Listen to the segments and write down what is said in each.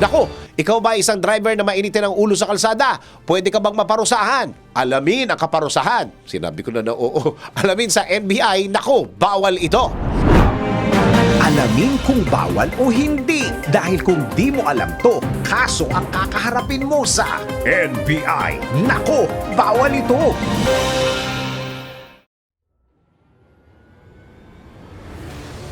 Nako, ikaw ba isang driver na mainitin ang ulo sa kalsada? Pwede ka bang maparusahan? Alamin ang kaparusahan. Sinabi ko na na oo. Alamin sa NBI, nako, bawal ito. Alamin kung bawal o hindi. Dahil kung di mo alam to, kaso ang kakaharapin mo sa NBI. Nako, bawal ito.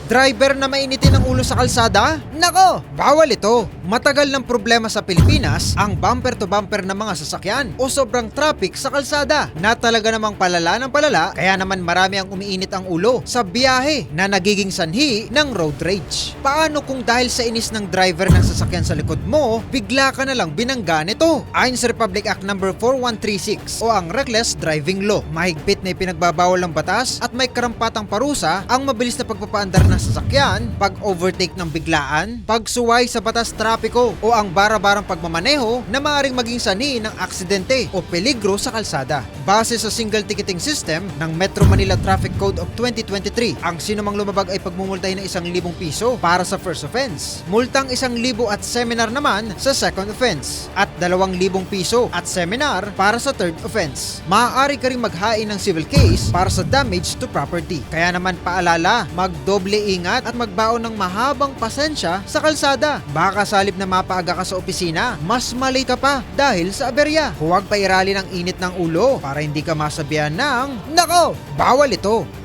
Driver na mainitin ang ulo sa kalsada? Nako, bawal ito. Matagal ng problema sa Pilipinas ang bumper to bumper na mga sasakyan o sobrang traffic sa kalsada na talaga namang palala ng palala kaya naman marami ang umiinit ang ulo sa biyahe na nagiging sanhi ng road rage. Paano kung dahil sa inis ng driver ng sasakyan sa likod mo, bigla ka na lang binangga nito? Ayon sa Republic Act No. 4136 o ang Reckless Driving Law, mahigpit na ipinagbabawal ng batas at may karampatang parusa ang mabilis na pagpapaandar ng sasakyan, pag-overtake ng biglaan, pagsuway sa batas trapiko o ang bara-barang pagmamaneho na maaaring maging sani ng aksidente o peligro sa kalsada. Base sa single ticketing system ng Metro Manila Traffic Code of 2023, ang sinumang lumabag ay pagmumultay isang libong piso para sa first offense, multang isang libo at seminar naman sa second offense, at dalawang libong piso at seminar para sa third offense. Maaari ka rin maghain ng civil case para sa damage to property. Kaya naman paalala, magdoble ingat at magbaon ng mahabang pasensya sa kalsada. Baka salip na mapaaga ka sa opisina, mas mali ka pa dahil sa aberya. Huwag pairali ng init ng ulo para hindi ka masabihan ng, Nako, bawal ito.